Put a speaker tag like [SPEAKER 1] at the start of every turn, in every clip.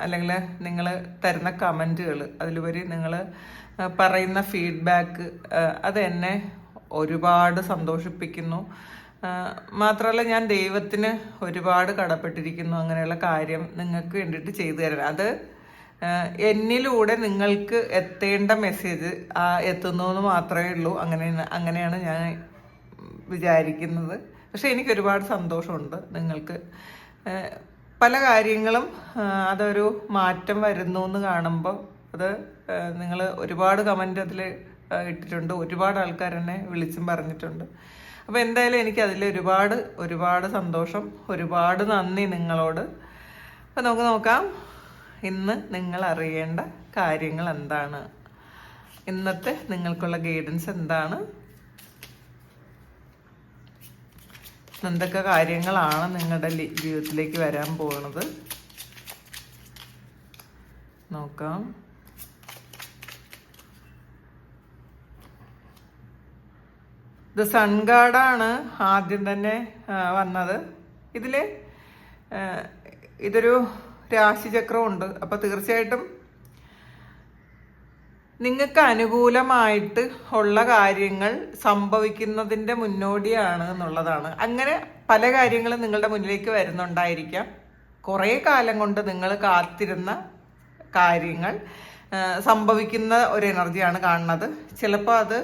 [SPEAKER 1] അല്ലെങ്കിൽ നിങ്ങൾ തരുന്ന കമന്റുകൾ അതിലുപരി നിങ്ങൾ പറയുന്ന ഫീഡ്ബാക്ക് അത് എന്നെ ഒരുപാട് സന്തോഷിപ്പിക്കുന്നു. മാത്രമല്ല ഞാൻ ദൈവത്തിന് ഒരുപാട് കടപ്പെട്ടിരിക്കുന്നു അങ്ങനെയുള്ള കാര്യം നിങ്ങൾക്ക് വേണ്ടിയിട്ട് ചെയ്തു തരാൻ. അത് എന്നിലൂടെ നിങ്ങൾക്ക് എത്തേണ്ട മെസ്സേജ് എത്തുന്നു എന്ന് മാത്രമേ ഉള്ളൂ. അങ്ങനെ അങ്ങനെയാണ് ഞാൻ വിചാരിക്കുന്നത്. പക്ഷെ എനിക്ക് ഒരുപാട് സന്തോഷമുണ്ട് നിങ്ങൾക്ക്. പല കാര്യങ്ങളും അതൊരു മാറ്റം വരുന്നു എന്ന് കാണുമ്പോൾ അത് നിങ്ങൾ ഒരുപാട് കമന്റ് അതിൽ ഇട്ടിട്ടുണ്ട്. ഒരുപാട് ആൾക്കാർ എന്നെ വിളിച്ചും പറഞ്ഞിട്ടുണ്ട്. അപ്പോൾ എന്തായാലും എനിക്ക് അതിൽ ഒരുപാട് ഒരുപാട് സന്തോഷം ഒരുപാട് നന്ദി നിങ്ങളോട്. അപ്പോൾ നമുക്ക് നോക്കാം. ഇന്ന് നിങ്ങൾ അറിയേണ്ട കാര്യങ്ങൾ എന്താണ്? ഇന്നത്തെ നിങ്ങൾക്കുള്ള ഗൈഡൻസ് എന്താണ്? എന്തൊക്കെ കാര്യങ്ങളാണ് നിങ്ങളുടെ ജീവിതത്തിലേക്ക് വരാൻ പോകുന്നത് നോക്കാം. ഇത് സൺഗാഡാണ് ആദ്യം തന്നെ വന്നത്. ഇതിൽ ഇതൊരു രാശിചക്രമുണ്ട്. അപ്പോൾ തീർച്ചയായിട്ടും നിങ്ങൾക്ക് അനുകൂലമായിട്ട് ഉള്ള കാര്യങ്ങൾ സംഭവിക്കുന്നതിന്റെ മുന്നോടിയാണ് എന്നുള്ളതാണ്. അങ്ങനെ പല കാര്യങ്ങളും നിങ്ങളുടെ മുന്നിലേക്ക് വരുന്നുണ്ടായിരിക്കാം. കുറേ കാലം കൊണ്ട് നിങ്ങൾ കാത്തിരുന്ന കാര്യങ്ങൾ സംഭവിക്കുന്ന ഒരു എനർജിയാണ് കാണുന്നത്. ചിലപ്പോൾ അത്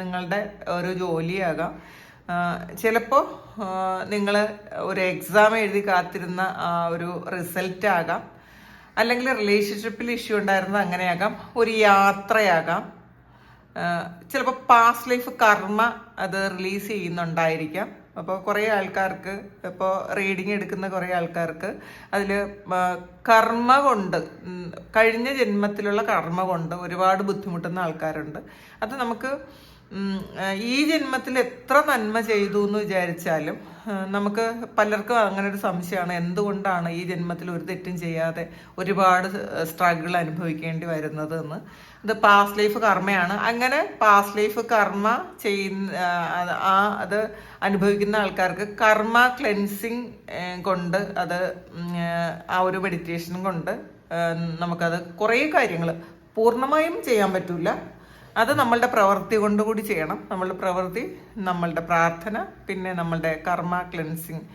[SPEAKER 1] നിങ്ങളുടെ ഒരു ജോലിയാകാം. ചിലപ്പോൾ നിങ്ങൾ ഒരു എക്സാം എഴുതി കാത്തിരുന്ന ഒരു റിസൾട്ട് ആകാം അല്ലെങ്കിൽ റിലേഷൻഷിപ്പിൽ ഇഷ്യൂ ഉണ്ടായിരുന്നത് അങ്ങനെയാകാം. ഒരു യാത്രയാകാം. ചിലപ്പോൾ പാസ്റ്റ് ലൈഫ് കർമ്മ അത് റിലീസ് ചെയ്യുന്നുണ്ടായിരിക്കാം. അപ്പോൾ കുറേ ആൾക്കാർക്ക് ഇപ്പോൾ റീഡിങ് എടുക്കുന്ന കുറേ ആൾക്കാർക്ക് അതിൽ കർമ്മ കൊണ്ട് കഴിഞ്ഞ ജന്മത്തിലുള്ള കർമ്മ കൊണ്ട് ഒരുപാട് ബുദ്ധിമുട്ടുന്ന ആൾക്കാരുണ്ട്. അത് നമുക്ക് ഈ ജന്മത്തിൽ എത്ര നന്മ ചെയ്തു എന്ന് വിചാരിച്ചാലും നമുക്ക് പലർക്കും അങ്ങനെ ഒരു സംശയമാണ്. എന്തുകൊണ്ടാണ് ഈ ജന്മത്തിൽ ഒരു തെറ്റും ചെയ്യാതെ ഒരുപാട് സ്ട്രഗിൾ അനുഭവിക്കേണ്ടി വരുന്നത് എന്ന്. ഇത് പാസ്റ്റ് ലൈഫ് കർമ്മയാണ്. അങ്ങനെ പാസ്റ്റ് ലൈഫ് കർമ്മ ചെയ്യുന്ന ആ, അത് അനുഭവിക്കുന്ന ആൾക്കാർക്ക് കർമ്മ ക്ലെൻസിങ് കൊണ്ട് അത് ആ ഒരു മെഡിറ്റേഷൻ കൊണ്ട് നമുക്കത് കുറേ കാര്യങ്ങൾ പൂർണമായും ചെയ്യാൻ പറ്റില്ല അത് നമ്മളുടെ പ്രവൃത്തി കൊണ്ടുകൂടി ചെയ്യണം. നമ്മളുടെ പ്രവൃത്തി നമ്മളുടെ പ്രാർത്ഥന പിന്നെ നമ്മളുടെ കർമ്മ ക്ലെൻസിങ്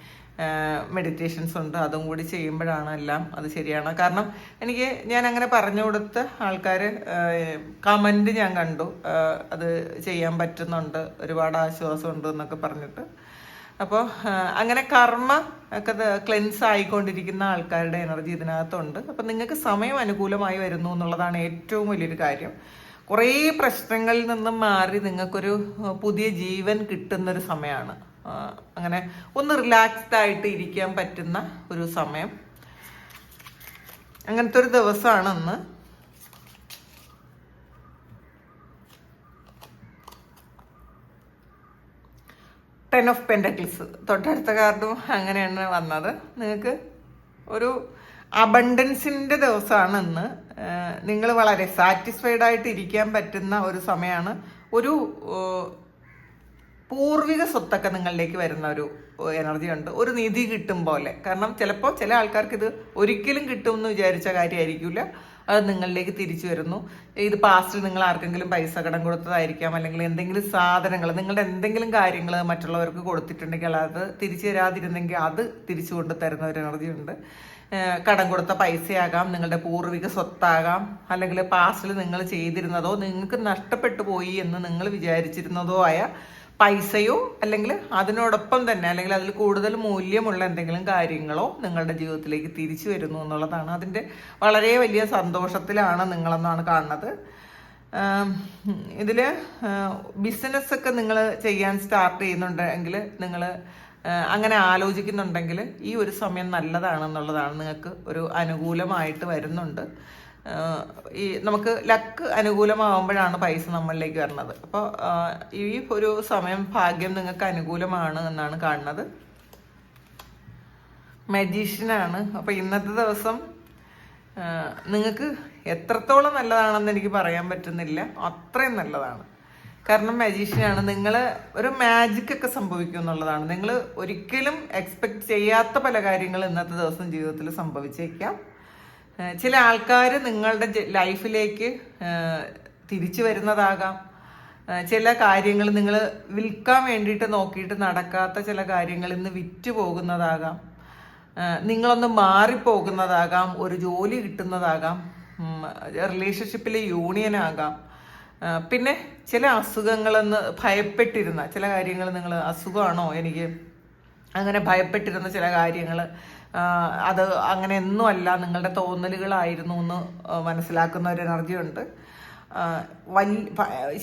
[SPEAKER 1] മെഡിറ്റേഷൻസ് ഉണ്ട്. അതും കൂടി ചെയ്യുമ്പോഴാണ് എല്ലാം അത് ശരിയാണ്. കാരണം എനിക്ക് ഞാൻ അങ്ങനെ പറഞ്ഞു കൊടുത്ത ആൾക്കാർ കമന്റ് ഞാൻ കണ്ടു. അത് ചെയ്യാൻ പറ്റുന്നുണ്ട്. ഒരുപാട് ആശ്വാസമുണ്ട് എന്നൊക്കെ പറഞ്ഞിട്ട്. അപ്പോൾ അങ്ങനെ കർമ്മ ഒക്കെ ക്ലെൻസ് ആയിക്കൊണ്ടിരിക്കുന്ന ആൾക്കാരുടെ എനർജി ഇതിനകത്തുണ്ട്. അപ്പം നിങ്ങൾക്ക് സമയം അനുകൂലമായി വരുന്നു എന്നുള്ളതാണ് ഏറ്റവും വലിയൊരു കാര്യം. കുറേ പ്രശ്നങ്ങളിൽ നിന്നും മാറി നിങ്ങൾക്കൊരു പുതിയ ജീവൻ കിട്ടുന്നൊരു സമയമാണ്. അങ്ങനെ ഒന്ന് റിലാക്സ്ഡ് ആയിട്ട് ഇരിക്കാൻ പറ്റുന്ന ഒരു സമയം. അങ്ങനത്തെ ഒരു ദിവസമാണ് ഇന്ന്. ടെൻ ഓഫ് പെൻഡക്കിൾസ് തൊട്ടടുത്ത കാർഡും അങ്ങനെയാണ് വന്നത്. നിങ്ങൾക്ക് ഒരു അബണ്ടൻസിന്റെ ദിവസമാണ് ഇന്ന് നിങ്ങൾ വളരെ സാറ്റിസ്ഫൈഡ് ആയിട്ട് ഇരിക്കാൻ പറ്റുന്ന ഒരു സമയമാണ് ഒരു പൂർവിക സ്വത്തൊക്കെ നിങ്ങളിലേക്ക് വരുന്ന ഒരു എനർജി ഉണ്ട്. ഒരു നിധി കിട്ടും പോലെ. കാരണം ചിലപ്പോൾ ചില ആൾക്കാർക്ക് ഇത് ഒരിക്കലും കിട്ടും എന്ന് വിചാരിച്ച കാര്യമായിരിക്കില്ല അത് നിങ്ങളിലേക്ക് തിരിച്ചു വരുന്നു. ഇത് പാസ്റ്റിൽ നിങ്ങൾ ആർക്കെങ്കിലും പൈസ കടം കൊടുത്തതായിരിക്കാം. അല്ലെങ്കിൽ എന്തെങ്കിലും സാധനങ്ങൾ നിങ്ങളുടെ എന്തെങ്കിലും കാര്യങ്ങൾ മറ്റുള്ളവർക്ക് കൊടുത്തിട്ടുണ്ടെങ്കിൽ അത് തിരിച്ചു തരാതിരുന്നെങ്കിൽ അത് തിരിച്ചു കൊണ്ട് തരുന്ന ഒരു എനർജി ഉണ്ട്. കടം കൊടുത്ത പൈസയാകാം നിങ്ങളുടെ പൂർവിക സ്വത്താകാം അല്ലെങ്കിൽ പാസ്റ്റിൽ നിങ്ങൾ ചെയ്തിരുന്നതോ നിങ്ങൾക്ക് നഷ്ടപ്പെട്ടു പോയി എന്ന് നിങ്ങൾ വിചാരിച്ചിരുന്നതോ ആയ പൈസയോ അല്ലെങ്കിൽ അതിനോടൊപ്പം തന്നെ അല്ലെങ്കിൽ അതിൽ കൂടുതൽ മൂല്യമുള്ള എന്തെങ്കിലും കാര്യങ്ങളോ നിങ്ങളുടെ ജീവിതത്തിലേക്ക് തിരിച്ചു വരുന്നു എന്നുള്ളതാണ്. അതിന്റെ വളരെ വലിയ സന്തോഷത്തിലാണ് നിങ്ങളെന്നാണ് കാണുന്നത്. ഇതിൽ ബിസിനസ്സൊക്കെ നിങ്ങൾ ചെയ്യാൻ സ്റ്റാർട്ട് ചെയ്യുന്നുണ്ടെങ്കിൽ നിങ്ങൾ അങ്ങനെ ആലോചിക്കുന്നുണ്ടെങ്കിൽ ഈ ഒരു സമയം നല്ലതാണെന്നുള്ളതാണ് നിങ്ങൾക്ക് ഒരു അനുകൂലമായിട്ട് വരുന്നുണ്ട്. ഈ നമുക്ക് ലക്ക് അനുകൂലമാവുമ്പോഴാണ് പൈസ നമ്മളിലേക്ക് വരുന്നത് അപ്പോൾ ഈ ഒരു സമയം ഭാഗ്യം നിങ്ങൾക്ക് അനുകൂലമാണ് എന്നാണ് കാണുന്നത്. മജീഷ്യനാണ് അപ്പോൾ ഇന്നത്തെ ദിവസം നിങ്ങൾക്ക് എത്രത്തോളം നല്ലതാണെന്ന് എനിക്ക് പറയാൻ പറ്റുന്നില്ല. അത്രയും നല്ലതാണ്. കാരണം മജീഷ്യനാണ് നിങ്ങൾ ഒരു മാജിക് ഒക്കെ സംഭവിക്കും എന്നുള്ളതാണ്. നിങ്ങൾ ഒരിക്കലും എക്സ്പെക്ട് ചെയ്യാത്ത പല കാര്യങ്ങൾ ഇന്നത്തെ ദിവസം ജീവിതത്തിൽ സംഭവിച്ചേക്കാം. ചില ആൾക്കാർ നിങ്ങളുടെ ലൈഫിലേക്ക് തിരിച്ചു വരുന്നതാകാം. ചില കാര്യങ്ങൾ നിങ്ങൾ വിൽക്കാൻ വേണ്ടിയിട്ട് നോക്കിയിട്ട് നടക്കാത്ത ചില കാര്യങ്ങൾ ഇന്ന് വിറ്റ് പോകുന്നതാകാം. നിങ്ങളൊന്ന് മാറിപ്പോകുന്നതാകാം. ഒരു ജോലി കിട്ടുന്നതാകാം. റിലേഷൻഷിപ്പിലെ യൂണിയൻ ആകാം. പിന്നെ ചില അസുഖങ്ങളെന്ന് ഭയപ്പെട്ടിരുന്ന ചില കാര്യങ്ങൾ നിങ്ങൾ അസുഖമാണോ എനിക്ക് അങ്ങനെ ഭയപ്പെട്ടിരുന്ന ചില കാര്യങ്ങൾ അത് അങ്ങനെ ഒന്നും അല്ല നിങ്ങളുടെ തോന്നലുകളായിരുന്നു എന്ന് മനസ്സിലാക്കുന്ന ഒരു എനർജി ഉണ്ട്. ആ,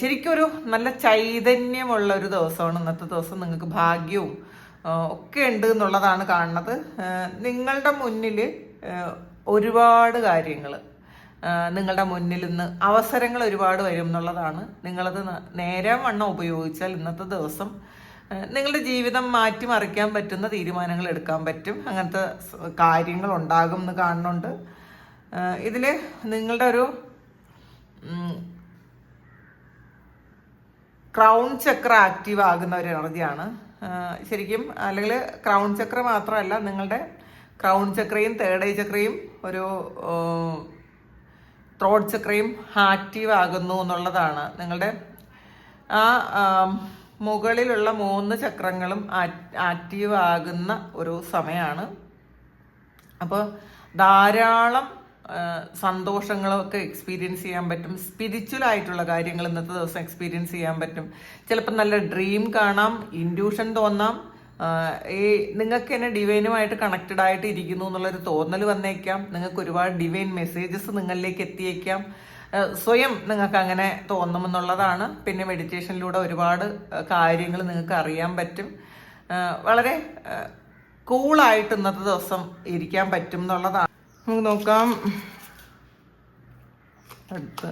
[SPEAKER 1] ശരിക്കും ഒരു നല്ല ചൈതന്യമുള്ള ഒരു ദിവസമാണ് ഇന്നത്തെ ദിവസം. നിങ്ങൾക്ക് ഭാഗ്യവും ഒക്കെ ഉണ്ട് എന്നുള്ളതാണ് കാണുന്നത്. നിങ്ങളുടെ മുന്നിൽ ഒരുപാട് കാര്യങ്ങൾ നിങ്ങളുടെ മുന്നിൽ ഇന്ന് അവസരങ്ങൾ ഒരുപാട് വരും എന്നുള്ളതാണ്. നിങ്ങളത് നേരം വണ്ണം ഉപയോഗിച്ചാൽ ഇന്നത്തെ ദിവസം നിങ്ങളുടെ ജീവിതം മാറ്റിമറിക്കാൻ പറ്റുന്ന തീരുമാനങ്ങൾ എടുക്കാൻ പറ്റും. അങ്ങനത്തെ കാര്യങ്ങൾ ഉണ്ടാകും എന്ന് കാണുന്നുണ്ട്. ഇതിൽ നിങ്ങളുടെ ഒരു ക്രൗൺ ചക്ര ആക്റ്റീവ് ആകുന്ന ഒരു എനർജിയാണ്. ശരിക്കും അല്ലെങ്കിൽ ക്രൗൺ ചക്ര മാത്രമല്ല നിങ്ങളുടെ ക്രൗൺ ചക്രയും തേർഡ് ഐ ചക്രയും ഒരു ത്രോട്ട് ചക്രയും ആക്റ്റീവ് ആകുന്നു എന്നുള്ളതാണ് നിങ്ങളുടെ ആ മുകളിലുള്ള മൂന്ന് ചക്രങ്ങളും ആക്റ്റീവ് ആകുന്ന ഒരു സമയമാണ് അപ്പോൾ ധാരാളം സന്തോഷങ്ങളൊക്കെ എക്സ്പീരിയൻസ് ചെയ്യാൻ പറ്റും. സ്പിരിച്വൽ ആയിട്ടുള്ള കാര്യങ്ങൾ ഇന്നത്തെ ദിവസം എക്സ്പീരിയൻസ് ചെയ്യാൻ പറ്റും. ചിലപ്പോൾ നല്ല ഡ്രീം കാണാം ഇൻഡ്യൂഷൻ തോന്നാം ഈ നിങ്ങൾക്ക് തന്നെ ഡിവൈനുമായിട്ട് കണക്റ്റഡ് ആയിട്ട് ഇരിക്കുന്നു എന്നുള്ളൊരു തോന്നൽ വന്നേക്കാം. നിങ്ങൾക്ക് ഒരുപാട് ഡിവൈൻ മെസ്സേജസ് നിങ്ങളിലേക്ക് എത്തിയേക്കാം. സ്വയം നിങ്ങൾക്ക് അങ്ങനെ തോന്നുമെന്നുള്ളതാണ്. പിന്നെ മെഡിറ്റേഷനിലൂടെ ഒരുപാട് കാര്യങ്ങൾ നിങ്ങൾക്ക് അറിയാൻ പറ്റും. വളരെ കൂളായിട്ട് ഇന്നത്തെ ദിവസം ഇരിക്കാൻ പറ്റും എന്നുള്ളതാണ്. നമുക്ക് നോക്കാം. അടുത്ത്.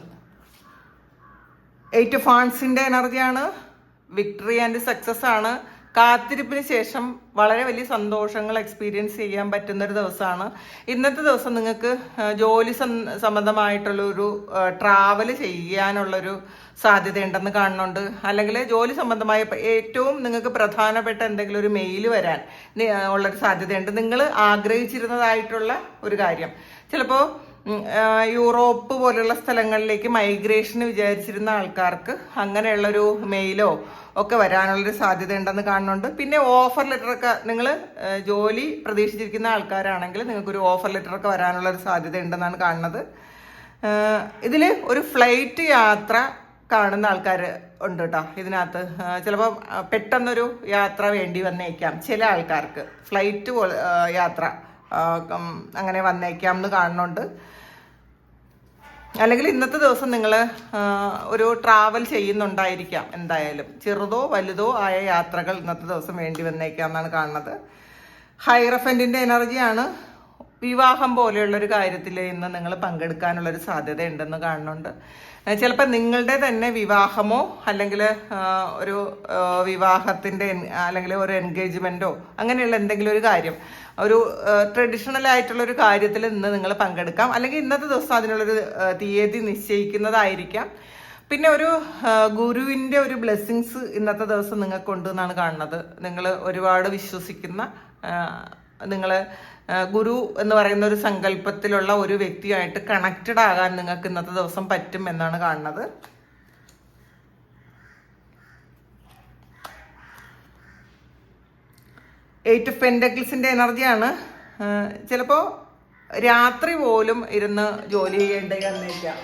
[SPEAKER 1] എയ്റ്റ് ഫാൻസിന്റെ എനർജിയാണ് വിക്ടറി ആൻഡ് സക്സസ് ആണ്. കാത്തിരിപ്പിന് ശേഷം വളരെ വലിയ സന്തോഷങ്ങൾ എക്സ്പീരിയൻസ് ചെയ്യാൻ പറ്റുന്നൊരു ദിവസമാണ്. ഇന്നത്തെ ദിവസം നിങ്ങൾക്ക് ജോലി സം- സംബന്ധമായിട്ടുള്ള ഒരു ട്രാവൽ ചെയ്യാനുള്ളൊരു സാധ്യതയുണ്ടെന്ന് കാണുന്നുണ്ട്. അല്ലെങ്കിൽ ജോലി സംബന്ധമായ ഏറ്റവും നിങ്ങൾക്ക് പ്രധാനപ്പെട്ട എന്തെങ്കിലും ഒരു മെയിൽ വരാൻ ഉള്ളൊരു സാധ്യതയുണ്ട്. നിങ്ങൾ ആഗ്രഹിച്ചിരുന്നതായിട്ടുള്ള ഒരു കാര്യം. ചിലപ്പോൾ യൂറോപ്പ് പോലുള്ള സ്ഥലങ്ങളിലേക്ക് മൈഗ്രേഷന് വിചാരിച്ചിരുന്ന ആൾക്കാർക്ക് അങ്ങനെയുള്ളൊരു മെയിലോ ഒക്കെ വരാനുള്ളൊരു സാധ്യത ഉണ്ടെന്ന് കാണുന്നുണ്ട്. പിന്നെ ഓഫർ ലെറ്ററൊക്കെ നിങ്ങൾ ജോലി പ്രതീക്ഷിച്ചിരിക്കുന്ന ആൾക്കാരാണെങ്കിൽ നിങ്ങൾക്കൊരു ഓഫർ ലെറ്ററൊക്കെ വരാനുള്ളൊരു സാധ്യത ഉണ്ടെന്നാണ് കാണുന്നത് ഇതിൽ ഒരു ഫ്ലൈറ്റ് യാത്ര കാണുന്ന ആൾക്കാർ ഉണ്ട് കേട്ടോ ഇതിനകത്ത്. ചിലപ്പോൾ പെട്ടെന്നൊരു യാത്ര വേണ്ടി വന്നേക്കാം. ചില ആൾക്കാർക്ക് ഫ്ലൈറ്റ് യാത്ര അങ്ങനെ വന്നേക്കാം എന്ന് കാണുന്നുണ്ട്. അല്ലെങ്കിൽ ഇന്നത്തെ ദിവസം നിങ്ങൾ ഒരു ട്രാവൽ ചെയ്യുന്നുണ്ടായിരിക്കാം എന്തായാലും. ചെറുതോ വലുതോ ആയ യാത്രകൾ ഇന്നത്തെ ദിവസം വേണ്ടി വന്നേക്കാം എന്നാണ് കാണുന്നത്. ഹൈറഫന്റിന്റെ എനർജിയാണ് വിവാഹം പോലെയുള്ള ഒരു കാര്യത്തിൽ ഇന്ന് നിങ്ങൾ പങ്കെടുക്കാനുള്ളൊരു സാധ്യത ഉണ്ടെന്ന് കാണുന്നുണ്ട് ചിലപ്പോൾ നിങ്ങളുടെ തന്നെ വിവാഹമോ അല്ലെങ്കിൽ ഒരു വിവാഹത്തിന്റെ അല്ലെങ്കിൽ ഒരു എൻഗേജ്മെന്റോ അങ്ങനെയുള്ള എന്തെങ്കിലും ഒരു കാര്യം ഒരു ട്രഡീഷണൽ ആയിട്ടുള്ള ഒരു കാര്യത്തിൽ ഇന്ന് നിങ്ങൾ പങ്കെടുക്കാം. അല്ലെങ്കിൽ ഇന്നത്തെ ദിവസം അതിനുള്ളൊരു തീയതി നിശ്ചയിക്കുന്നതായിരിക്കാം. പിന്നെ ഒരു ഗുരുവിന്റെ ഒരു ബ്ലെസ്സിങ്സ് ഇന്നത്തെ ദിവസം നിങ്ങൾക്കുണ്ട് എന്നാണ് കാണുന്നത്. നിങ്ങൾ ഒരുപാട് വിശ്വസിക്കുന്ന നിങ്ങൾ ഗുരു എന്ന് പറയുന്ന ഒരു സങ്കല്പത്തിലുള്ള ഒരു വ്യക്തിയായിട്ട് കണക്റ്റഡ് ആകാൻ നിങ്ങൾക്ക് ഇന്നത്തെ ദിവസം പറ്റും എന്നാണ് കാണുന്നത്. എയ്റ്റ് ഓഫ് പെൻഡക്കിൾസിന്റെ എനർജിയാണ് ചിലപ്പോ രാത്രി പോലും ഇരുന്ന് ജോലി ചെയ്യേണ്ടി വന്നേക്കാം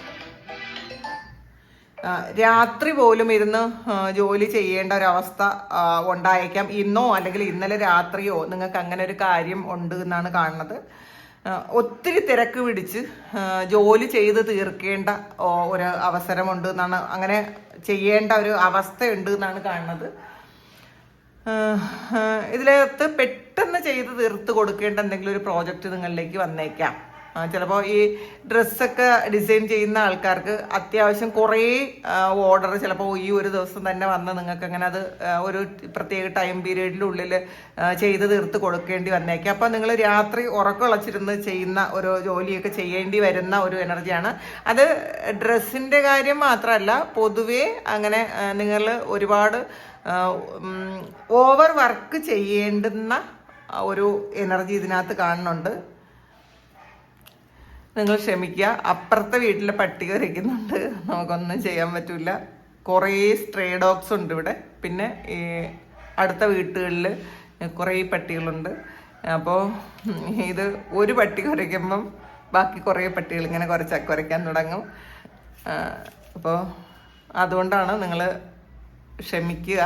[SPEAKER 1] രാത്രി പോലും ഇരുന്ന് ജോലി ചെയ്യേണ്ട ഒരവസ്ഥ ഉണ്ടായേക്കാം. ഇന്നോ അല്ലെങ്കിൽ ഇന്നലെ രാത്രിയോ നിങ്ങൾക്ക് അങ്ങനെ ഒരു കാര്യം ഉണ്ട് എന്നാണ് കാണുന്നത്. ഒത്തിരി തിരക്ക് പിടിച്ച് ജോലി ചെയ്ത് തീർക്കേണ്ട ഒരു അവസരമുണ്ട് എന്നാണ് അങ്ങനെ ചെയ്യേണ്ട ഒരു അവസ്ഥയുണ്ട് എന്നാണ് കാണുന്നത്. ഇതിലകത്ത് പെട്ടെന്ന് ചെയ്ത് തീർത്ത് കൊടുക്കേണ്ട എന്തെങ്കിലും ഒരു പ്രോജക്റ്റ് നിങ്ങളിലേക്ക് വന്നേക്കാം. ചിലപ്പോൾ ഈ ഡ്രസ്സൊക്കെ ഡിസൈൻ ചെയ്യുന്ന ആൾക്കാർക്ക് അത്യാവശ്യം കുറേ ഓർഡർ ചിലപ്പോൾ ഈ ഒരു ദിവസം തന്നെ വന്ന് നിങ്ങൾക്ക് അങ്ങനെ അത് ഒരു പ്രത്യേക ടൈം പീരീഡിനുള്ളിൽ ചെയ്ത് തീർത്ത് കൊടുക്കേണ്ടി വന്നേക്കാം. അപ്പോൾ നിങ്ങൾ രാത്രി ഉറക്കമുളച്ചിരുന്ന് ചെയ്യുന്ന ഒരു ജോലിയൊക്കെ ചെയ്യേണ്ടി വരുന്ന ഒരു എനർജിയാണ് അത് ഡ്രസ്സിന്റെ കാര്യം മാത്രമല്ല പൊതുവേ അങ്ങനെ നിങ്ങൾ ഒരുപാട് ഓവർ വർക്ക് ചെയ്യേണ്ടുന്ന ഒരു എനർജി ഇതിനകത്ത് കാണുന്നുണ്ട്. നിങ്ങൾ ക്ഷമിക്കുക. അപ്പുറത്തെ വീട്ടിലെ പട്ടി വരയ്ക്കുന്നുണ്ട് നമുക്കൊന്നും ചെയ്യാൻ പറ്റില്ല കുറേ സ്ട്രേ ഡോഗ്സ് ഉണ്ട് ഇവിടെ. പിന്നെ ഈ അടുത്ത വീട്ടുകളിൽ കുറേ പട്ടികളുണ്ട്. അപ്പോൾ ഇത് ഒരു പട്ടി കുരയ്ക്കുമ്പം ബാക്കി കുറേ പട്ടികൾ ഇങ്ങനെ കുറച്ച് കുരയ്ക്കാൻ തുടങ്ങും. അപ്പോൾ അതുകൊണ്ടാണ് നിങ്ങൾ ക്ഷമിക്കുക.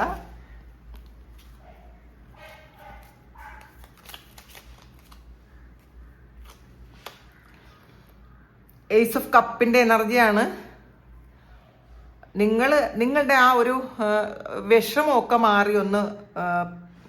[SPEAKER 1] ഏസ് ഓഫ് കപ്പിന്റെ എനർജിയാണ്. നിങ്ങൾ നിങ്ങളുടെ ആ ഒരു വിഷമമൊക്കെ മാറി ഒന്ന്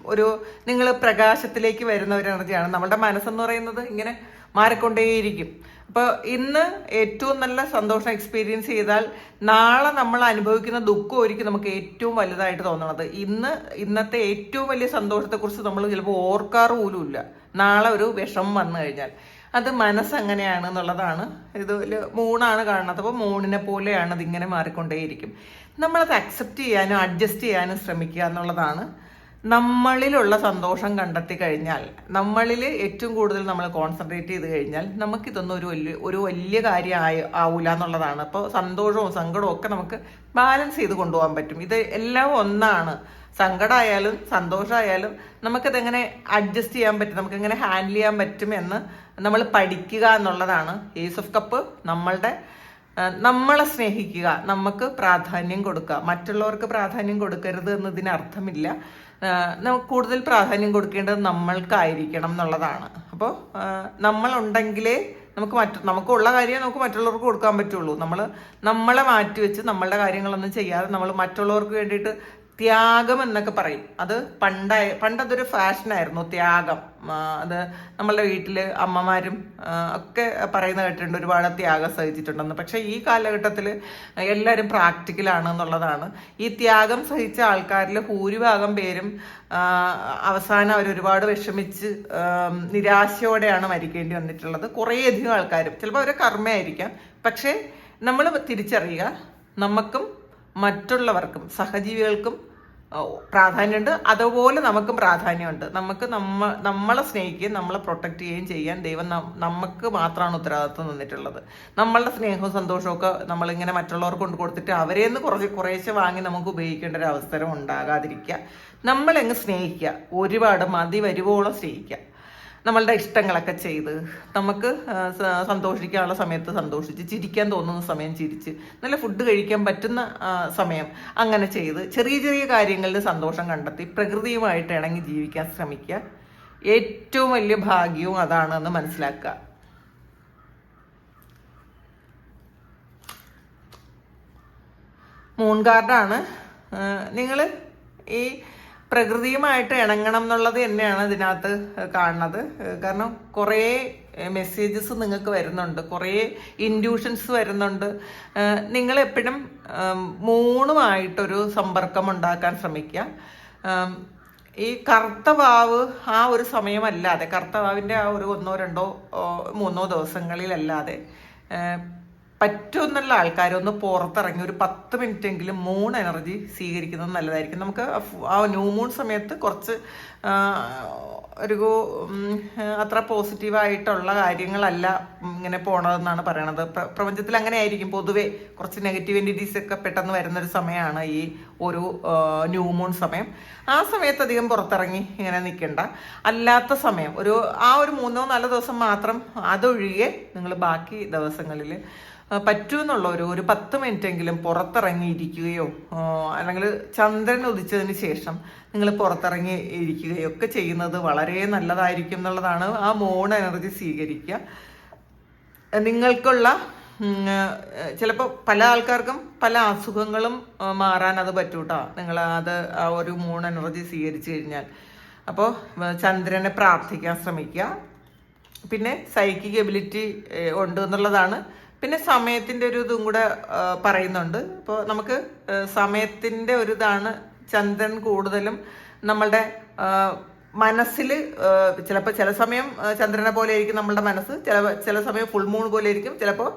[SPEAKER 1] ഒരു നിങ്ങൾ പ്രകാശത്തിലേക്ക് വരുന്ന ഒരു എനർജിയാണ്. നമ്മളുടെ മനസ്സെന്ന് പറയുന്നത് ഇങ്ങനെ മാറിക്കൊണ്ടേയിരിക്കും. അപ്പോൾ ഇന്ന് ഏറ്റവും നല്ല സന്തോഷം എക്സ്പീരിയൻസ് ചെയ്താൽ നാളെ നമ്മൾ അനുഭവിക്കുന്ന ദുഃഖം ആയിരിക്കും നമുക്ക് ഏറ്റവും വലുതായിട്ട് തോന്നണത്. ഇന്ന് ഇന്നത്തെ ഏറ്റവും വലിയ സന്തോഷത്തെക്കുറിച്ച് നമ്മൾ ചിലപ്പോൾ ഓർക്കാറ് പോലുമില്ല. നാളെ ഒരു വിഷമം വന്നു കഴിഞ്ഞാൽ. അത് മനസ്സങ്ങനെയാണ് എന്നുള്ളതാണ് ഇത് മൂണാണ് കാണുന്നത്. അപ്പോൾ മൂണിനെ പോലെയാണ് അതിങ്ങനെ മാറിക്കൊണ്ടേയിരിക്കും. നമ്മളത് അക്സെപ്റ്റ് ചെയ്യാനും അഡ്ജസ്റ്റ് ചെയ്യാനും ശ്രമിക്കുക എന്നുള്ളതാണ്. നമ്മളിലുള്ള സന്തോഷം കണ്ടെത്തി കഴിഞ്ഞാൽ നമ്മളിൽ ഏറ്റവും കൂടുതൽ നമ്മൾ കോൺസെൻട്രേറ്റ് ചെയ്ത് കഴിഞ്ഞാൽ നമുക്കിതൊന്നും ഒരു വലിയ ഒരു വലിയ കാര്യമായി ആവില്ല ആവൂല എന്നുള്ളതാണ്. അപ്പോൾ സന്തോഷവും സങ്കടവും ഒക്കെ നമുക്ക് ബാലൻസ് ചെയ്ത് കൊണ്ടുപോകാൻ പറ്റും. ഇത് എല്ലാം ഒന്നാണ്. സങ്കടമായാലും സന്തോഷമായാലും നമുക്കതെങ്ങനെ അഡ്ജസ്റ്റ് ചെയ്യാൻ പറ്റും നമുക്കെങ്ങനെ ഹാൻഡിൽ ചെയ്യാൻ പറ്റും എന്ന് നമ്മൾ പഠിക്കുക എന്നുള്ളതാണ്. ഏസ് ഓഫ് കപ്പ് നമ്മളുടെ നമ്മളെ സ്നേഹിക്കുക നമുക്ക് പ്രാധാന്യം കൊടുക്കുക. മറ്റുള്ളവർക്ക് പ്രാധാന്യം കൊടുക്കരുത് എന്നതിന് അർത്ഥമില്ല നമുക്ക് കൂടുതൽ പ്രാധാന്യം കൊടുക്കേണ്ടത് നമ്മൾക്കായിരിക്കണം എന്നുള്ളതാണ്. അപ്പോൾ നമ്മളുണ്ടെങ്കിലേ നമുക്ക് മറ്റു നമുക്കുള്ള കാര്യം നമുക്ക് മറ്റുള്ളവർക്ക് കൊടുക്കാൻ പറ്റുള്ളൂ. നമ്മൾ നമ്മളെ മാറ്റി വെച്ച് നമ്മളുടെ കാര്യങ്ങളൊന്നും ചെയ്യാതെ നമ്മൾ മറ്റുള്ളവർക്ക് വേണ്ടിയിട്ട് ത്യാഗം എന്നൊക്കെ പറയും. അത് പണ്ടായ പണ്ടതൊരു ഫാഷനായിരുന്നു ത്യാഗം. അത് നമ്മളുടെ വീട്ടിൽ അമ്മമാരും ഒക്കെ പറയുന്ന കേട്ടിട്ടുണ്ട് ഒരുപാട് ത്യാഗം സഹിച്ചിട്ടുണ്ടെന്ന്. പക്ഷേ ഈ കാലഘട്ടത്തിൽ എല്ലാവരും പ്രാക്ടിക്കലാണ് എന്നുള്ളതാണ്. ഈ ത്യാഗം സഹിച്ച ആൾക്കാരിൽ ഭൂരിഭാഗം പേരും അവസാനം അവർ ഒരുപാട് വിഷമിച്ച് നിരാശയോടെയാണ് മരിക്കേണ്ടി വന്നിട്ടുള്ളത്. കുറേയധികം ആൾക്കാരും. ചിലപ്പോൾ അവരെ കർമ്മയായിരിക്കാം. പക്ഷേ നമ്മൾ തിരിച്ചറിയുക നമുക്കും മറ്റുള്ളവർക്കും സഹജീവികൾക്കും പ്രാധാന്യമുണ്ട്. അതുപോലെ നമുക്കും പ്രാധാന്യമുണ്ട്. നമുക്ക് നമ്മ നമ്മളെ സ്നേഹിക്കുകയും നമ്മളെ പ്രൊട്ടക്റ്റ് ചെയ്യുകയും ചെയ്യാൻ ദൈവം നമുക്ക് മാത്രമാണ് ഉത്തരവാദിത്വം തന്നിട്ടുള്ളത്. നമ്മളുടെ സ്നേഹവും സന്തോഷമൊക്കെ നമ്മളിങ്ങനെ മറ്റുള്ളവർക്ക് കൊണ്ട് കൊടുത്തിട്ട് അവരെ നിന്ന് കുറച്ച് കുറേശ്ശെ വാങ്ങി നമുക്ക് ഉപയോഗിക്കേണ്ട ഒരു അവസരം ഉണ്ടാകാതിരിക്കുക. നമ്മളെങ്ങ് സ്നേഹിക്കുക. ഒരുപാട് മതി വരുവോളം സ്നേഹിക്കുക. നമ്മളുടെ ഇഷ്ടങ്ങളൊക്കെ ചെയ്ത് നമുക്ക് സന്തോഷിക്കാനുള്ള സമയത്ത് സന്തോഷിച്ച് ചിരിക്കാൻ തോന്നുന്ന സമയം ചിരിച്ച് നല്ല ഫുഡ് കഴിക്കാൻ പറ്റുന്ന സമയം അങ്ങനെ ചെയ്ത് ചെറിയ ചെറിയ കാര്യങ്ങളിൽ സന്തോഷം കണ്ടെത്തി പ്രകൃതിയുമായിട്ട് ഇണങ്ങി ജീവിക്കാൻ ശ്രമിക്കുക. ഏറ്റവും വലിയ ഭാഗ്യവും അതാണെന്ന് മനസ്സിലാക്കുക. മൂൺ കാർഡാണ് നിങ്ങൾ ഈ പ്രകൃതിയുമായിട്ട് ഇണങ്ങണം എന്നുള്ളത് തന്നെയാണ് ഇതിനകത്ത് കാണുന്നത്. കാരണം കുറേ മെസ്സേജസ് നിങ്ങൾക്ക് വരുന്നുണ്ട് കുറേ ഇൻഡ്യൂഷൻസ് വരുന്നുണ്ട്. നിങ്ങൾ എപ്പോഴും മൂണുമായിട്ടൊരു സമ്പർക്കം ഉണ്ടാക്കാൻ ശ്രമിക്കുക. ഈ കർത്തവാവ് ആ ഒരു സമയമല്ലാതെ കറുത്ത വാവിന്റെ ആ ഒരു ഒന്നോ രണ്ടോ മൂന്നോ ദിവസങ്ങളിലല്ലാതെ പറ്റുമെന്നുള്ള ആൾക്കാരൊന്ന് പുറത്തിറങ്ങി ഒരു പത്ത് മിനിറ്റ് എങ്കിലും മൂൺ എനർജി സ്വീകരിക്കുന്നത് നല്ലതായിരിക്കും. നമുക്ക് ആ ന്യൂ മൂൺ സമയത്ത് കുറച്ച് ഒരു അത്ര പോസിറ്റീവായിട്ടുള്ള കാര്യങ്ങളല്ല ഇങ്ങനെ പോണതെന്നാണ് പറയണത്. പ്ര- പ്രപഞ്ചത്തിൽ അങ്ങനെ ആയിരിക്കും പൊതുവെ കുറച്ച് നെഗറ്റീവ് എന്റിറ്റീസ് ഒക്കെ പെട്ടെന്ന് വരുന്നൊരു സമയമാണ് ഈ ഒരു ന്യൂ മൂൺ സമയം. ആ സമയത്ത് അധികം പുറത്തിറങ്ങി ഇങ്ങനെ നിൽക്കണ്ട അല്ലാത്ത സമയം ഒരു ആ ഒരു മൂന്നോ നാലോ ദിവസം മാത്രം അതൊഴികെ നിങ്ങൾ ബാക്കി ദിവസങ്ങളിൽ പറ്റുമെന്നുള്ള ഒരു പത്ത് മിനിറ്റ് എങ്കിലും പുറത്തിറങ്ങി ഇരിക്കുകയോ അല്ലെങ്കിൽ ചന്ദ്രൻ ഉദിച്ചതിന് ശേഷം നിങ്ങൾ പുറത്തിറങ്ങി ഇരിക്കുകയോ ഒക്കെ ചെയ്യുന്നത് വളരെ നല്ലതായിരിക്കും എന്നുള്ളതാണ് ആ മോൺ എനർജി സ്വീകരിക്കുക. നിങ്ങൾക്കുള്ള ചിലപ്പോൾ പല ആൾക്കാർക്കും പല അസുഖങ്ങളും മാറാൻ അത് പറ്റൂട്ടോ. നിങ്ങൾ അത് ആ ഒരു മൂൺ എനർജി സ്വീകരിച്ചു കഴിഞ്ഞാൽ. അപ്പോൾ ചന്ദ്രനെ പ്രാർത്ഥിക്കാൻ ശ്രമിക്കുക. പിന്നെ സൈക്കിക് എബിലിറ്റി ഉണ്ട് എന്നുള്ളതാണ് പിന്നെ സമയത്തിന്റെ ഒരു ഇതും കൂടെ പറയുന്നുണ്ട്. ഇപ്പോൾ നമുക്ക് സമയത്തിന്റെ ഒരു ഇതാണ് ചന്ദ്രൻ കൂടുതലും നമ്മളുടെ മനസ്സിൽ ചിലപ്പോൾ ചില സമയം ചന്ദ്രനെ പോലെ ആയിരിക്കും നമ്മളുടെ മനസ്സ് ചില ചില സമയം ഫുൾ മൂൺ പോലെ ആയിരിക്കും ചിലപ്പോൾ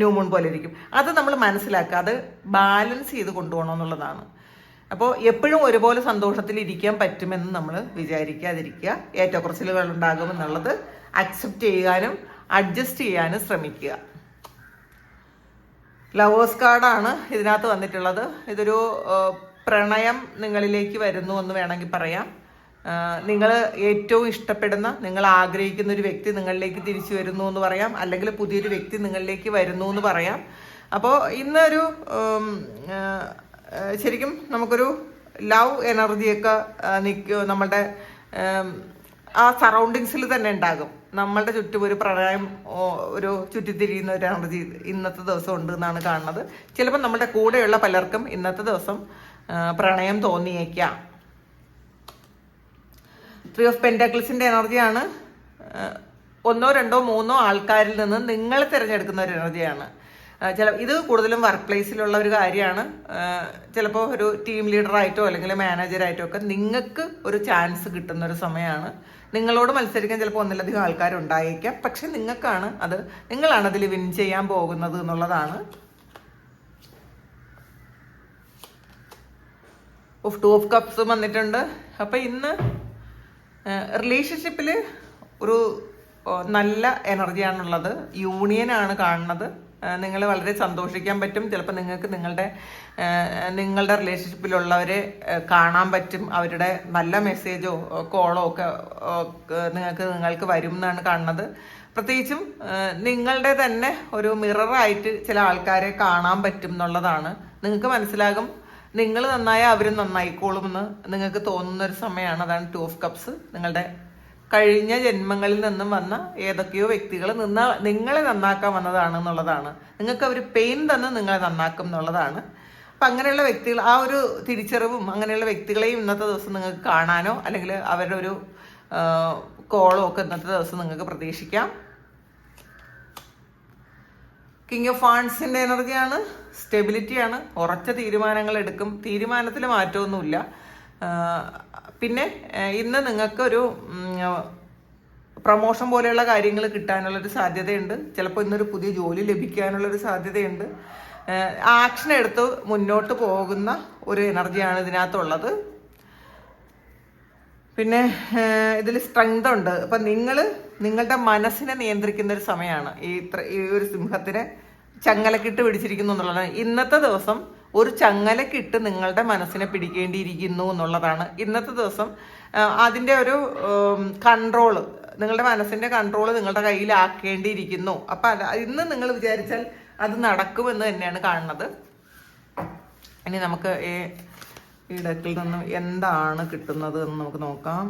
[SPEAKER 1] ന്യൂ മൂൺ പോലെ ആയിരിക്കും. അത് നമ്മൾ മനസ്സിലാക്കുക അത് ബാലൻസ് ചെയ്ത് കൊണ്ടുപോകണം എന്നുള്ളതാണ്. അപ്പോൾ എപ്പോഴും ഒരുപോലെ സന്തോഷത്തിൽ ഇരിക്കാൻ പറ്റുമെന്ന് നമ്മൾ വിചാരിക്കാതിരിക്കുക. ഏറ്റക്കുറച്ചിലുകൾ ഉണ്ടാകുമെന്നുള്ളത് അക്സെപ്റ്റ് ചെയ്യാനും അഡ്ജസ്റ്റ് ചെയ്യാനും ശ്രമിക്കുക. ലവേഴ്സ് കാർഡാണ് ഇതിനകത്ത് വന്നിട്ടുള്ളത്. ഇതൊരു പ്രണയം നിങ്ങളിലേക്ക് വരുന്നു എന്ന് വേണമെങ്കിൽ പറയാം. നിങ്ങൾ ഏറ്റവും ഇഷ്ടപ്പെടുന്ന നിങ്ങൾ ആഗ്രഹിക്കുന്ന ഒരു വ്യക്തി നിങ്ങളിലേക്ക് തിരിച്ചു വരുന്നു എന്ന് പറയാം. അല്ലെങ്കിൽ പുതിയൊരു വ്യക്തി നിങ്ങളിലേക്ക് വരുന്നു എന്ന് പറയാം. അപ്പോൾ ഇന്നൊരു ശരിക്കും നമുക്കൊരു ലവ് എനർജിയൊക്കെ നിൽക്കും നമ്മളുടെ ആ സറൗണ്ടിങ്സിൽ തന്നെ ഉണ്ടാകും. നമ്മളുടെ ചുറ്റും ഒരു പ്രണയം ഒരു ചുറ്റിത്തിരിയുന്ന ഒരു എനർജി ഇന്നത്തെ ദിവസം ഉണ്ട് എന്നാണ് കാണുന്നത്. ചിലപ്പോൾ നമ്മുടെ കൂടെയുള്ള പലർക്കും ഇന്നത്തെ ദിവസം പ്രണയം തോന്നിയേക്കാം. ത്രീ ഓഫ് പെന്റാക്കിൾസിന്റെ എനർജിയാണ് ഒന്നോ രണ്ടോ മൂന്നോ ആൾക്കാരിൽ നിന്ന് നിങ്ങൾ തിരഞ്ഞെടുക്കുന്ന ഒരു എനർജിയാണ്. ചില ഇത് കൂടുതലും വർക്ക് പ്ലേസിലുള്ള ഒരു കാര്യമാണ്. ചിലപ്പോൾ ഒരു ടീം ലീഡറായിട്ടോ അല്ലെങ്കിൽ മാനേജറായിട്ടോ ഒക്കെ നിങ്ങൾക്ക് ഒരു ചാൻസ് കിട്ടുന്ന ഒരു സമയമാണ്. നിങ്ങളോട് മത്സരിക്കാൻ ചിലപ്പോൾ ഒന്നിലധികം ആൾക്കാരുണ്ടായേക്കാം. പക്ഷെ നിങ്ങൾക്കാണ് അത് നിങ്ങളാണ് അതിൽ വിൻ ചെയ്യാൻ പോകുന്നത് എന്നുള്ളതാണ്. ഓഫ് ടു ഓഫ് കപ്സ് വന്നിട്ടുണ്ട്. അപ്പം ഇന്ന് റിലേഷൻഷിപ്പിൽ ഒരു നല്ല എനർജിയാണുള്ളത് യൂണിയനാണ് കാണുന്നത്. നിങ്ങൾ വളരെ സന്തോഷിക്കാൻ പറ്റും. ചിലപ്പോൾ നിങ്ങൾക്ക് നിങ്ങളുടെ നിങ്ങളുടെ റിലേഷൻഷിപ്പിലുള്ളവരെ കാണാൻ പറ്റും. അവരുടെ നല്ല മെസ്സേജോ കോളോ ഒക്കെ നിങ്ങൾക്ക് നിങ്ങൾക്ക് വരും എന്നാണ് കാണുന്നത്. പ്രത്യേകിച്ചും നിങ്ങളുടെ തന്നെ ഒരു മിററായിട്ട് ചില ആൾക്കാരെ കാണാൻ പറ്റും എന്നുള്ളതാണ്. നിങ്ങൾക്ക് മനസ്സിലാകും നിങ്ങൾ നന്നായാൽ അവരും നന്നായിക്കോളും എന്ന് നിങ്ങൾക്ക് തോന്നുന്ന ഒരു സമയമാണ്. അതാണ് ടു ഓഫ് കപ്സ് നിങ്ങളുടെ കഴിഞ്ഞ ജന്മങ്ങളിൽ നിന്നും വന്ന ഏതൊക്കെയോ വ്യക്തികൾ നിന്ന നിങ്ങളെ നന്നാക്കാൻ വന്നതാണ് എന്നുള്ളതാണ്. നിങ്ങൾക്ക് അവർ പെയിൻ തന്ന് നിങ്ങളെ നന്നാക്കും എന്നുള്ളതാണ്. അപ്പം അങ്ങനെയുള്ള വ്യക്തികൾ ആ ഒരു തിരിച്ചറിവും അങ്ങനെയുള്ള വ്യക്തികളെയും ഇന്നത്തെ ദിവസം നിങ്ങൾക്ക് കാണാനോ അല്ലെങ്കിൽ അവരുടെ ഒരു കോളോ ഒക്കെ ഇന്നത്തെ ദിവസം നിങ്ങൾക്ക് പ്രതീക്ഷിക്കാം. കിങ് ഓഫ് ഫാൻസിന്റെ എനർജിയാണ് സ്റ്റെബിലിറ്റിയാണ് ഉറച്ച തീരുമാനങ്ങൾ എടുക്കും. തീരുമാനത്തിൽ മാറ്റമൊന്നുമില്ല. പിന്നെ ഇന്ന് നിങ്ങൾക്കൊരു പ്രൊമോഷൻ പോലെയുള്ള കാര്യങ്ങൾ കിട്ടാനുള്ളൊരു സാധ്യതയുണ്ട്. ചിലപ്പോൾ ഇന്നൊരു പുതിയ ജോലി ലഭിക്കാനുള്ളൊരു സാധ്യതയുണ്ട്. ആക്ഷൻ എടുത്ത് മുന്നോട്ട് പോകുന്ന ഒരു എനർജിയാണ് ഇതിനകത്തുള്ളത്. പിന്നെ ഇതിൽ സ്ട്രെങ്ത് ഉണ്ട്. അപ്പം നിങ്ങൾ നിങ്ങളുടെ മനസ്സിനെ നിയന്ത്രിക്കുന്ന ഒരു സമയമാണ്. ഈ ഈ ഒരു സിംഹത്തിനെ ചങ്ങലക്കിട്ട് പിടിച്ചിരിക്കുന്നു എന്നുള്ളതാണ്. ഇന്നത്തെ ദിവസം ഒരു ചങ്ങലക്കിട്ട് നിങ്ങളുടെ മനസ്സിനെ പിടിക്കേണ്ടിയിരിക്കുന്നു എന്നുള്ളതാണ്. ഇന്നത്തെ ദിവസം അതിന്റെ ഒരു കൺട്രോൾ നിങ്ങളുടെ മനസ്സിന്റെ കൺട്രോൾ നിങ്ങളുടെ കയ്യിലാക്കേണ്ടിയിരിക്കുന്നു. അപ്പം ഇന്ന് നിങ്ങൾ വിചാരിച്ചാൽ അത് നടക്കുമെന്ന് തന്നെയാണ് കാണുന്നത്. ഇനി നമുക്ക് ഈ ഇടത്തിൽ നിന്ന് എന്താണ് കിട്ടുന്നത് എന്ന് നമുക്ക് നോക്കാം.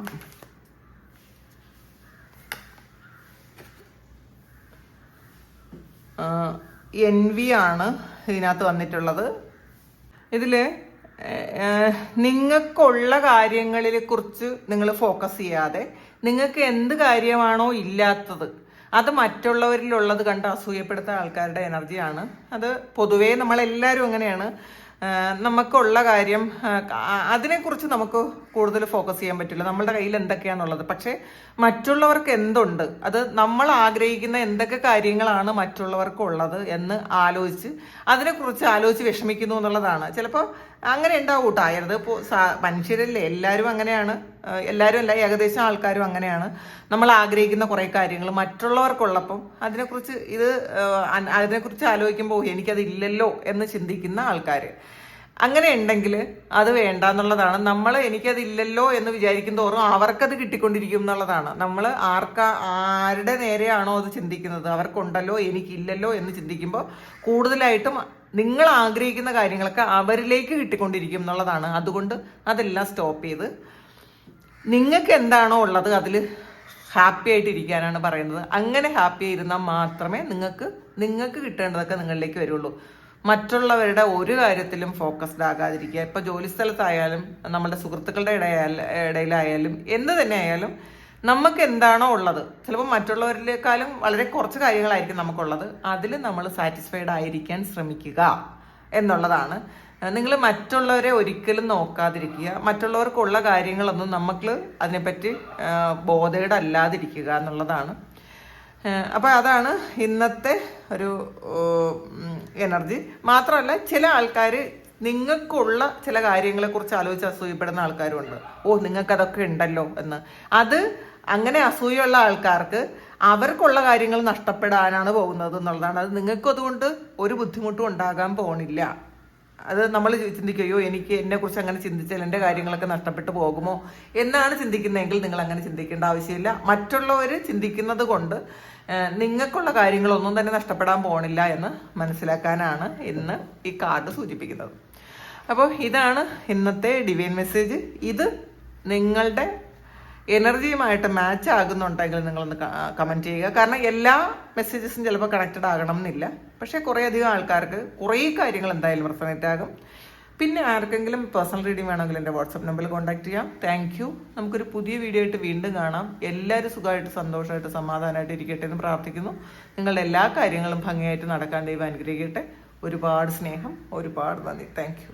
[SPEAKER 1] എൻ വി ആണ് ഇതിനകത്ത് വന്നിട്ടുള്ളത്. ഇതിൽ നിങ്ങൾക്കുള്ള കാര്യങ്ങളിലെ കുറിച്ച് നിങ്ങൾ ഫോക്കസ് ചെയ്യാതെ നിങ്ങൾക്ക് എന്ത് കാര്യമാണോ ഇല്ലാത്തത് അത് മറ്റുള്ളവരിലുള്ളത് കണ്ട് അസൂയപ്പെടുത്ത ആൾക്കാരുടെ എനർജിയാണ് അത് പൊതുവേ നമ്മളെല്ലാവരും അങ്ങനെയാണ്. നമുക്കുള്ള കാര്യം അതിനെക്കുറിച്ച് നമുക്ക് കൂടുതൽ ഫോക്കസ് ചെയ്യാൻ പറ്റില്ല. നമ്മളുടെ കയ്യിൽ എന്തൊക്കെയാണുള്ളത് പക്ഷേ മറ്റുള്ളവർക്ക് എന്തുണ്ട്? അത് നമ്മൾ ആഗ്രഹിക്കുന്ന എന്തൊക്കെ കാര്യങ്ങളാണ് മറ്റുള്ളവർക്കുള്ളത് എന്ന് ആലോചിച്ച് അതിനെക്കുറിച്ച് ആലോചിച്ച് വിഷമിക്കുന്നു എന്നുള്ളതാണ്. ചിലപ്പോൾ അങ്ങനെ ഉണ്ടാവും കേട്ടോ ഇപ്പോൾ മനുഷ്യരല്ലേ? എല്ലാവരും അങ്ങനെയാണ്. എല്ലാവരും അല്ല ഏകദേശം ആൾക്കാരും അങ്ങനെയാണ്. നമ്മൾ ആഗ്രഹിക്കുന്ന കുറേ കാര്യങ്ങൾ മറ്റുള്ളവർക്കുള്ളപ്പം അതിനെക്കുറിച്ച് ഇത് അതിനെക്കുറിച്ച് ആലോചിക്കുമ്പോൾ എനിക്കതില്ലല്ലോ എന്ന് ചിന്തിക്കുന്ന ആൾക്കാർ അങ്ങനെ ഉണ്ടെങ്കിൽ അത് വേണ്ട എന്നുള്ളതാണ് നമ്മൾ എനിക്കത് ഇല്ലല്ലോ എന്ന് വിചാരിക്കും തോറും അവർക്കത് കിട്ടിക്കൊണ്ടിരിക്കും എന്നുള്ളതാണ്. നമ്മൾ ആർക്കാ ആരുടെ നേരെയാണോ അത് ചിന്തിക്കുന്നത്? അവർക്കുണ്ടല്ലോ എനിക്കില്ലല്ലോ എന്ന് ചിന്തിക്കുമ്പോൾ കൂടുതലായിട്ടും നിങ്ങൾ ആഗ്രഹിക്കുന്ന കാര്യങ്ങളൊക്കെ അവരിലേക്ക് കിട്ടിക്കൊണ്ടിരിക്കും എന്നുള്ളതാണ്. അതുകൊണ്ട് അതെല്ലാം സ്റ്റോപ്പ് ചെയ്ത് നിങ്ങൾക്ക് എന്താണോ ഉള്ളത് അതിൽ ഹാപ്പി ആയിട്ടിരിക്കാനാണ് പറയുന്നത്. അങ്ങനെ ഹാപ്പി ആയിരുന്നാൽ മാത്രമേ നിങ്ങൾക്ക് നിങ്ങൾക്ക് കിട്ടേണ്ടതൊക്കെ നിങ്ങളിലേക്ക് വരുള്ളൂ. മറ്റുള്ളവരുടെ ഒരു കാര്യത്തിലും ഫോക്കസ്ഡ് ആകാതിരിക്കുക. ഇപ്പോൾ ജോലി സ്ഥലത്തായാലും നമ്മുടെ സുഹൃത്തുക്കളുടെ ഇടയാൽ ഇടയിലായാലും എന്ത് തന്നെ ആയാലും നമുക്ക് എന്താണോ ഉള്ളത്. ചിലപ്പോൾ മറ്റുള്ളവരിലേക്കാളും വളരെ കുറച്ച് കാര്യങ്ങളായിരിക്കും നമുക്കുള്ളത്. അതിൽ നമ്മൾ സാറ്റിസ്ഫൈഡ് ആയിരിക്കാൻ ശ്രമിക്കുക എന്നുള്ളതാണ്. നിങ്ങൾ മറ്റുള്ളവരെ ഒരിക്കലും നോക്കാതിരിക്കുക. മറ്റുള്ളവർക്കുള്ള കാര്യങ്ങളൊന്നും നമുക്ക് അതിനെപ്പറ്റി ബോധേഡല്ലാതിരിക്കുക എന്നുള്ളതാണ്. അപ്പോൾ അതാണ് ഇന്നത്തെ ഒരു എനർജി. മാത്രമല്ല ചില ആൾക്കാർ നിങ്ങൾക്കുള്ള ചില കാര്യങ്ങളെക്കുറിച്ച് ആലോചിച്ച് അസൂയപ്പെടുന്ന ആൾക്കാരുണ്ട്. ഓ നിങ്ങൾക്കതൊക്കെ ഉണ്ടല്ലോ എന്ന്. അത് അങ്ങനെ അസൂയുള്ള ആൾക്കാർക്ക് അവർക്കുള്ള കാര്യങ്ങൾ നഷ്ടപ്പെടാനാണ് പോകുന്നത് എന്നുള്ളതാണ്. അത് നിങ്ങൾക്ക് അതുകൊണ്ട് ഒരു ബുദ്ധിമുട്ടും ഉണ്ടാകാൻ പോണില്ല. അത് നമ്മൾ ചിന്തിക്കുകയോ എനിക്ക് എന്നെ കുറിച്ച് അങ്ങനെ ചിന്തിച്ചാൽ എന്റെ കാര്യങ്ങളൊക്കെ നഷ്ടപ്പെട്ടു പോകുമോ എന്നാണ് ചിന്തിക്കുന്നതെങ്കിൽ നിങ്ങൾ അങ്ങനെ ചിന്തിക്കേണ്ട ആവശ്യമില്ല. മറ്റുള്ളവർ ചിന്തിക്കുന്നത് കൊണ്ട് നിങ്ങൾക്കുള്ള കാര്യങ്ങളൊന്നും തന്നെ നഷ്ടപ്പെടാൻ പോണില്ല എന്ന് മനസ്സിലാക്കാനാണ് ഇന്ന് ഈ കാർഡ് സൂചിപ്പിക്കുന്നത്. അപ്പോൾ ഇതാണ് ഇന്നത്തെ ഡിവൈൻ മെസ്സേജ്. ഇത് നിങ്ങളുടെ എനർജിയുമായിട്ട് മാച്ച് ആകുന്നുണ്ടെങ്കിൽ നിങ്ങളൊന്ന് കമന്റ് ചെയ്യുക. കാരണം എല്ലാ മെസ്സേജസും ചിലപ്പോൾ കണക്റ്റഡ് ആകണം എന്നില്ല. പക്ഷേ കുറേ അധികം ആൾക്കാർക്ക് കുറേ കാര്യങ്ങൾ എന്തായാലും റെസണേറ്റ് ആകും. പിന്നെ ആർക്കെങ്കിലും പേഴ്സണൽ റീഡിംഗ് വേണമെങ്കിൽ എന്റെ വാട്സപ്പ് നമ്പറിൽ കോൺടാക്ട് ചെയ്യാം. താങ്ക് യു നമുക്കൊരു പുതിയ വീഡിയോ ആയിട്ട് വീണ്ടും കാണാം. എല്ലാവരും സുഖമായിട്ട് സന്തോഷമായിട്ട് സമാധാനമായിട്ട് ഇരിക്കട്ടെ എന്ന് പ്രാർത്ഥിക്കുന്നു. നിങ്ങളുടെ എല്ലാ കാര്യങ്ങളും ഭംഗിയായിട്ട് നടക്കാൻ ദൈവം അനുഗ്രഹിക്കട്ടെ. ഒരുപാട് സ്നേഹം ഒരുപാട് നന്ദി. താങ്ക്